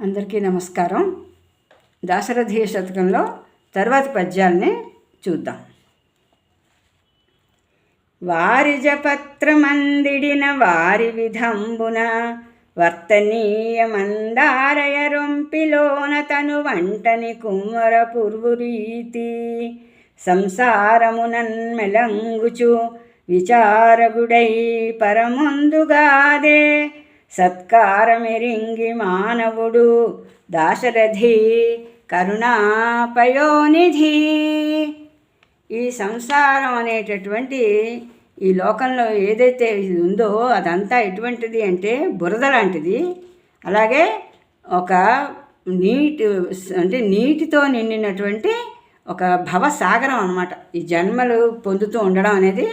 అందరికీ నమస్కారం. దాశరథీయ శతకంలో తర్వాతి పద్యాల్ని చూద్దాం. వారిజపత్రమందిడిన వారి విధంబున వర్తనీయమందారయ రొంపిలోన తను వంటని కుమ్మర పుర్వురీతి సంసారమునన్మెలంగుచు విచారగుడై పరముందుగాదే సత్కారమెరింగి మానవుడు దాశరథి కరుణాపయోనిధి. ఈ సంసారం అనేటటువంటి ఈ లోకంలో ఏదైతే ఉందో అదంతా ఎటువంటిది అంటే బురద లాంటిది. అలాగే ఒక నీటి అంటే నీటితో నిండినటువంటి ఒక భవసాగరం అనమాట ఈ జన్మలు పొందుతూ ఉండడం అనేది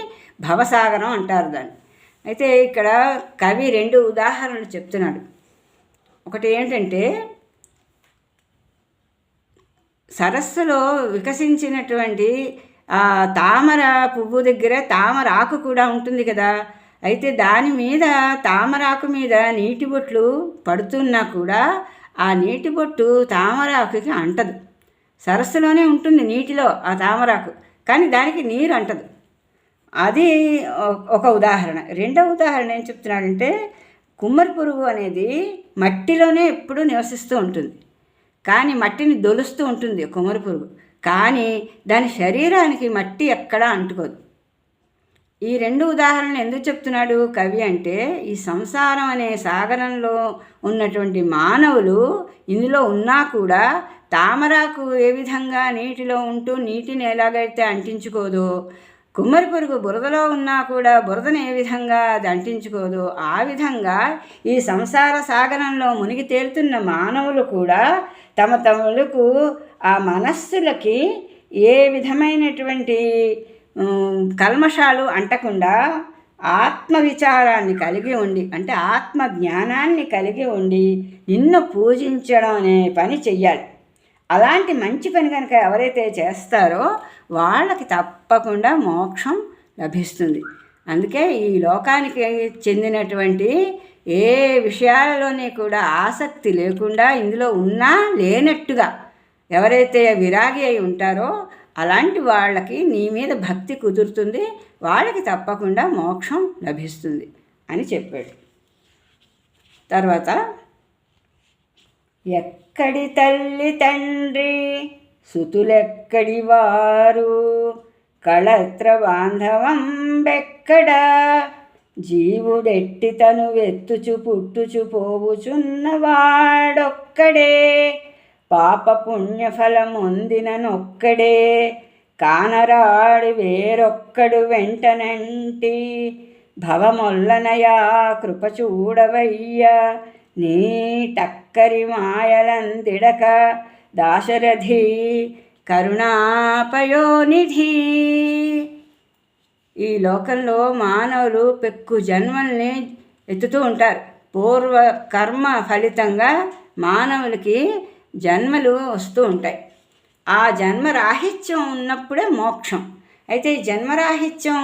భవసాగరం అంటారు దాన్ని. అయితే ఇక్కడ కవి రెండు ఉదాహరణలు చెప్తున్నాడు. ఒకటి ఏంటంటే సరస్సులో వికసించినటువంటి ఆ తామర పువ్వు దగ్గర తామర ఆకు కూడా ఉంటుంది కదా. అయితే దాని మీద తామరాకు మీద నీటి బొట్లు పడుతున్నా కూడా ఆ నీటి బొట్టు తామరాకుకి అంటదు. సరస్సులోనే ఉంటుంది నీటిలో ఆ తామరాకు కానీ దానికి నీరు అంటదు. అది ఒక ఉదాహరణ. రెండవ ఉదాహరణ ఏం చెప్తున్నాడంటే కుమ్మరి పురుగు అనేది మట్టిలోనే ఎప్పుడూ నివసిస్తూ ఉంటుంది. కానీ మట్టిని దొలుస్తూ ఉంటుంది కుమ్మరి పురుగు. కానీ దాని శరీరానికి మట్టి ఎక్కడా అంటుకోదు. ఈ రెండు ఉదాహరణలు ఎందుకు చెప్తున్నాడు కవి అంటే ఈ సంసారం అనే సాగరంలో ఉన్నటువంటి మానవులు ఇందులో ఉన్నా కూడా తామరాకు ఏ విధంగా నీటిలో ఉంటూ నీటిని ఎలాగైతే అంటించుకోదో కుమ్మరి పురుగు బురదలో ఉన్నా కూడా బురదను ఏ విధంగా దంటించుకోదు ఆ విధంగా ఈ సంసార సాగరంలో మునిగి తేలుతున్న మానవులు కూడా తమ తమలకు ఆ మనస్సులకి ఏ విధమైనటువంటి కల్మషాలు అంటకుండా ఆత్మ విచారాన్ని కలిగి ఉండి అంటే ఆత్మ జ్ఞానాన్ని కలిగి ఉండి నిన్ను పూజించడం అనే పని చెయ్యాలి. అలాంటి మంచి పని కనుక ఎవరైతే చేస్తారో వాళ్ళకి తప్పకుండా మోక్షం లభిస్తుంది. అందుకే ఈ లోకానికి చెందినటువంటి ఏ విషయాలలోని కూడా ఆసక్తి లేకుండా ఇందులో ఉన్నా లేనట్టుగా ఎవరైతే విరాగి అయి ఉంటారో అలాంటి వాళ్ళకి నీ మీద భక్తి కుదురుతుంది వాళ్ళకి తప్పకుండా మోక్షం లభిస్తుంది అని చెప్పాడు. తర్వాత ఎక్కడి తల్లి తండ్రి సుతులెక్కడి వారు కళత్ర బాంధవం బెక్కడ? జీవుడెట్టి తను వెత్తుచు పుట్టుచు పోవుచున్నవాడొక్కడే. పాప పుణ్యఫలమొందిననొక్కడే కానరాడు వేరొక్కడు వెంటనంటి. భవమొల్లనయా కృప చూడవయ్యా నీ టక్కరి మాయలందిడక దాశరథి కరుణాపయోనిధి. ఈ లోకంలో మానవులు పెక్కు జన్మల్ని ఎత్తుతూ ఉంటారు. పూర్వ కర్మ ఫలితంగా మానవులకి జన్మలు వస్తూ ఉంటాయి. ఆ జన్మరాహిత్యం ఉన్నప్పుడే మోక్షం. అయితే జన్మరాహిత్యం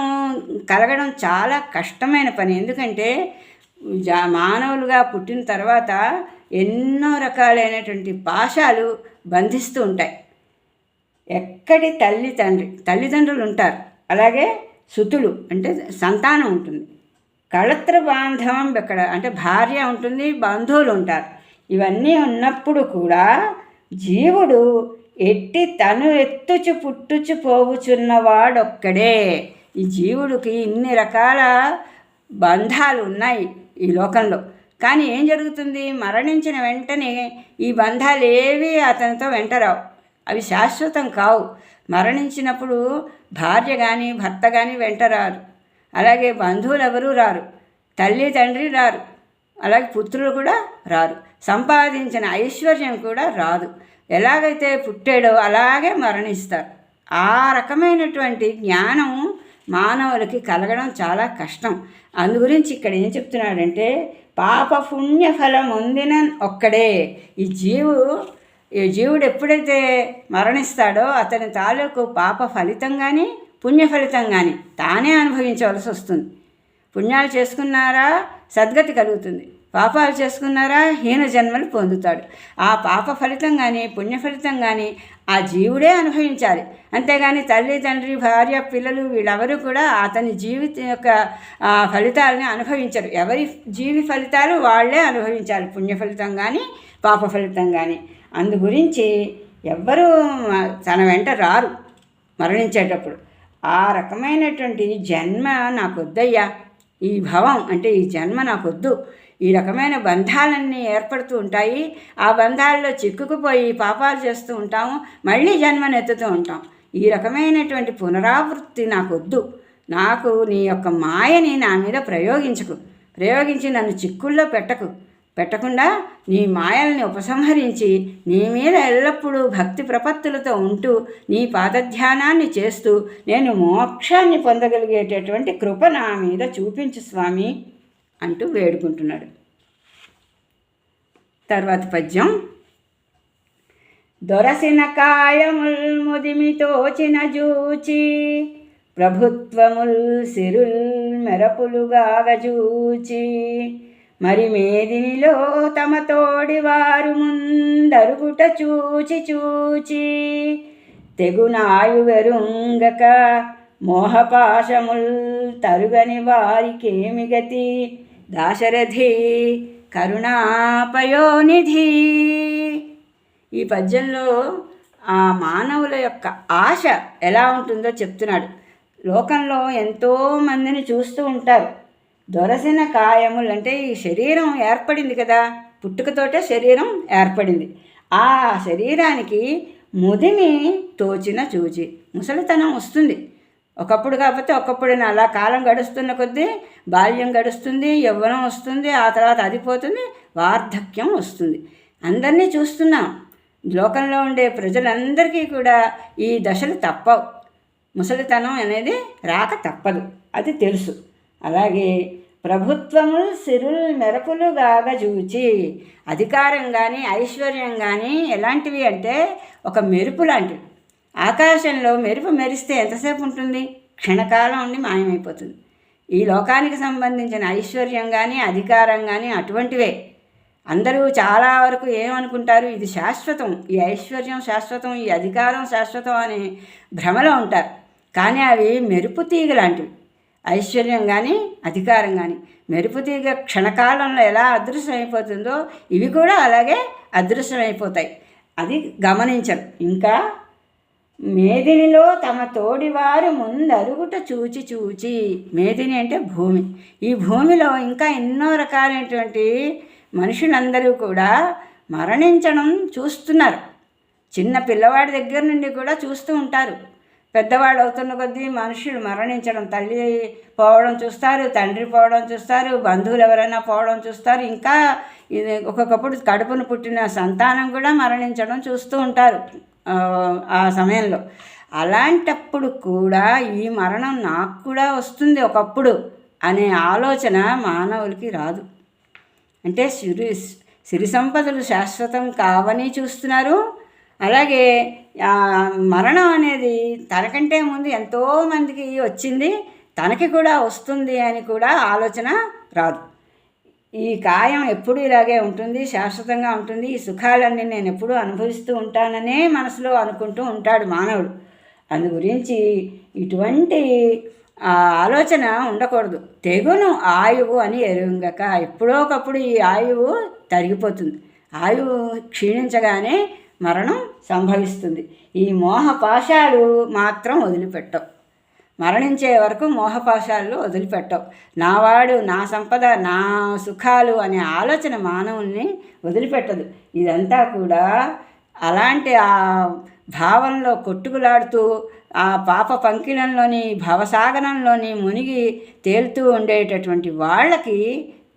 కలగడం చాలా కష్టమైన పని. ఎందుకంటే మానవులుగా పుట్టిన తర్వాత ఎన్నో రకాలైనటువంటి పాశాలు బంధిస్తూ ఉంటాయి. ఎక్కడి తల్లి తండ్రి తల్లిదండ్రులు ఉంటారు. అలాగే సుతులు అంటే సంతానం ఉంటుంది. కళత్ర బాంధవం ఇక్కడ అంటే భార్య ఉంటుంది బంధువులు ఉంటారు. ఇవన్నీ ఉన్నప్పుడు కూడా జీవుడు ఎట్టి తను ఎత్తుచు పుట్టుచు పోవుచున్నవాడొక్కడే. ఈ జీవుడికి ఇన్ని రకాల బంధాలు ఉన్నాయి ఈ లోకంలో. కానీ ఏం జరుగుతుంది? మరణించిన వెంటనే ఈ బంధాలు ఏవి అతనితో వెంటరావు. అవి శాశ్వతం కావు. మరణించినప్పుడు భార్య కానీ భర్త కానీ వెంటరారు అలాగే బంధువులు ఎవరూ రారు. తల్లి తండ్రి రారు. అలాగే పుత్రులు కూడా రారు. సంపాదించిన ఐశ్వర్యం కూడా రాదు. ఎలాగైతే పుట్టాడో అలాగే మరణిస్తారు. ఆ రకమైనటువంటి జ్ఞానం మానవులకి కలగడం చాలా కష్టం. అందు గురించి ఇక్కడ ఏం చెప్తున్నాడంటే పాప పుణ్య ఫలం ఉందిన ఒక్కడే. ఈ జీవు ఈ జీవుడు ఎప్పుడైతే మరణిస్తాడో అతని తాలూకు పాప ఫలితం కానీ పుణ్య ఫలితం కానీ తానే అనుభవించవలసి వస్తుంది పుణ్యాలు చేసుకున్నారా సద్గతి కలుగుతుంది. పాపాలు చేసుకున్నారా? హీన జన్మలు పొందుతాడు. ఆ పాప ఫలితం కానీ పుణ్య ఫలితం కానీ ఆ జీవుడే అనుభవించాలి. అంతేగాని తల్లి తండ్రి భార్య పిల్లలు వీళ్ళెవరూ కూడా అతని జీవిత యొక్క ఫలితాలని అనుభవించరు. ఎవరి జీవి ఫలితాలు వాళ్ళే అనుభవించాలి. పుణ్య ఫలితం కానీ పాప ఫలితం కానీ అందు గురించి ఎవ్వరూ తన వెంట రారు మరణించేటప్పుడు. ఆ రకమైనటువంటి జన్మ నాకొద్దయ్యా. ఈ భవం అంటే ఈ జన్మ నాకొద్దు. ఈ రకమైన బంధాలన్నీ ఏర్పడుతూ ఉంటాయి. ఆ బంధాల్లో చిక్కుకుపోయి పాపాలు చేస్తూ ఉంటాము. మళ్ళీ జన్మనెత్తుతూ ఉంటాం. ఈ రకమైనటువంటి పునరావృత్తి నాకొద్దు. నాకు నీ యొక్క మాయని నా మీద ప్రయోగించకు. ప్రయోగించి నన్ను చిక్కుల్లో పెట్టకు. పెట్టకుండా నీ మాయల్ని ఉపసంహరించి నీ మీద ఎల్లప్పుడూ భక్తి ప్రపత్తులతో ఉంటూ నీ పాదధ్యానాన్ని చేస్తూ నేను మోక్షాన్ని పొందగలిగేటటువంటి కృప నా మీద చూపించు స్వామి. అంటూ వేడుకుంటున్నాడు. తర్వాత పద్యం. దొరసిన కాయముల్ ముదిమితోచిన జూచి ప్రభుత్వముల్ సిరుల్ మెరపులుగాగజూచి మరి మేదినిలో తమ తోడి వారు ముందరుగుట చూచి చూచి తెగునాయువెరుంగక మోహపాశముల్ తరుగని వారికేమి గతి దాశరథి కరుణాపయోనిధి. ఈ పద్యంలో ఆ మానవుల యొక్క ఆశ ఎలా ఉంటుందో చెప్తున్నాడు. లోకంలో ఎంతో మందిని చూస్తూ ఉంటారు. దొరసిన కాయములు అంటే ఈ శరీరం ఏర్పడింది కదా పుట్టుకతోటే శరీరం ఏర్పడింది. ఆ శరీరానికి ముదిమి తోచిన చూచి ముసలితనం వస్తుంది. ఒకప్పుడు కాకపోతే ఒకప్పుడు అలా కాలం గడుస్తున్న కొద్దీ బాల్యం గడుస్తుంది యవ్వనం వస్తుంది ఆ తర్వాత అది పోతుంది వార్ధక్యం వస్తుంది. అందరినీ చూస్తున్నాం. లోకంలో ఉండే ప్రజలందరికీ కూడా ఈ దశలు తప్పవు. ముసలితనం అనేది రాక తప్పదు. అది తెలుసు. అలాగే ప్రభుత్వము సిరుల్ మెరపులు చూచి అధికారం కానీ ఐశ్వర్యం కానీ ఎలాంటివి అంటే ఒక మెరుపు లాంటివి ఆకాశంలో మెరుపు మెరిస్తే ఎంతసేపు ఉంటుంది? క్షణకాలం ఉండి మాయమైపోతుంది. ఈ లోకానికి సంబంధించిన ఐశ్వర్యం కానీ అధికారం కానీ అటువంటివే. అందరూ చాలా వరకు ఏమనుకుంటారు? ఇది శాశ్వతం. ఈ ఐశ్వర్యం శాశ్వతం ఈ అధికారం శాశ్వతం అనే భ్రమలో ఉంటారు. కానీ అవి మెరుపు తీగ లాంటివి. ఐశ్వర్యం కానీ అధికారం కానీ మెరుపు తీగ క్షణకాలంలో ఎలా అదృశ్యమైపోతుందో ఇవి కూడా అలాగే అదృశ్యమైపోతాయి. అది గమనించరు. ఇంకా మేదినిలో తమ తోడివారు ముందరుగుట చూచి చూచి మేదిని అంటే భూమి. ఈ భూమిలో ఇంకా ఎన్నో రకాలైనటువంటి మనుషులందరూ కూడా మరణించడం చూస్తున్నారు. చిన్న పిల్లవాడి దగ్గర నుండి కూడా చూస్తూ ఉంటారు. పెద్దవాడు అవుతున్న కొద్దీ మనుషులు మరణించడం తల్లి పోవడం చూస్తారు తండ్రి పోవడం చూస్తారు బంధువులు ఎవరైనా పోవడం చూస్తారు. ఇంకా ఇది ఒక్కొక్కప్పుడు కడుపును పుట్టిన సంతానం కూడా మరణించడం చూస్తూ ఉంటారు. ఆ సమయంలో. అలాంటప్పుడు కూడా ఈ మరణం నాకు కూడా వస్తుంది ఒకప్పుడు అనే ఆలోచన మానవులకి రాదు. అంటే సిరి సిరి సంపదలు శాశ్వతం కావని చూస్తున్నారు. అలాగే మరణం అనేది తనకంటే ముందు ఎంతోమందికి వచ్చింది. తనకి కూడా వస్తుంది అని కూడా ఆలోచన రాదు. ఈ కాయం ఎప్పుడు ఇలాగే ఉంటుంది శాశ్వతంగా ఉంటుంది. ఈ సుఖాలన్నీ నేను ఎప్పుడూ అనుభవిస్తూ ఉంటాననే మనసులో అనుకుంటూ ఉంటాడు మానవుడు. అందు గురించి ఇటువంటి ఆలోచన ఉండకూడదు. తెగును ఆయువు అని ఎరుంగక ఎప్పుడో ఒకప్పుడు ఈ ఆయువు తరిగిపోతుంది. ఆయువు క్షీణించగానే మరణం సంభవిస్తుంది. ఈ మోహపాశాలు మాత్రం వదిలిపెట్టవు. మరణించే వరకు మోహపాశాలు వదిలిపెట్టవు. నావాడు నా సంపద నా సుఖాలు అనే ఆలోచన మానవుల్ని వదిలిపెట్టదు. ఇదంతా కూడా అలాంటి ఆ భావంలో కొట్టుకులాడుతూ ఆ పాప పంకిలంలోని భవసాగరంలోని మునిగి తేలుతూ ఉండేటటువంటి వాళ్ళకి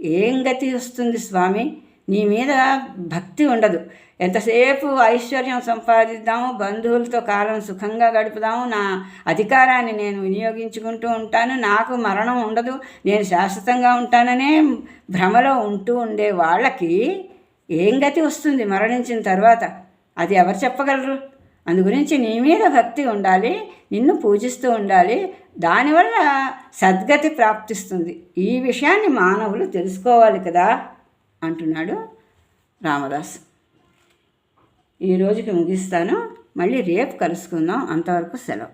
ఏం గతి వస్తుంది స్వామి? నీ మీద భక్తి ఉండదు. ఎంతసేపు ఐశ్వర్యం సంపాదిద్దాము బంధువులతో కాలం సుఖంగా గడుపుదాము నా అధికారాన్ని నేను వినియోగించుకుంటూ ఉంటాను. నాకు మరణం ఉండదు. నేను శాశ్వతంగా ఉంటాననే భ్రమలో ఉంటూ ఉండే వాళ్ళకి ఏం గతి వస్తుంది మరణించిన తర్వాత? అది ఎవరు చెప్పగలరు? అందు గురించి నీ మీద భక్తి ఉండాలి. నిన్ను పూజిస్తూ ఉండాలి. దానివల్ల సద్గతి ప్రాప్తిస్తుంది. ఈ విషయాన్ని మానవులు తెలుసుకోవాలి కదా. అంటున్నాడు రామదాస్. ఈ రోజుకి ముగిస్తాను. మళ్ళీ రేపు కలుసుకుందాం. అంతవరకు సెలవు.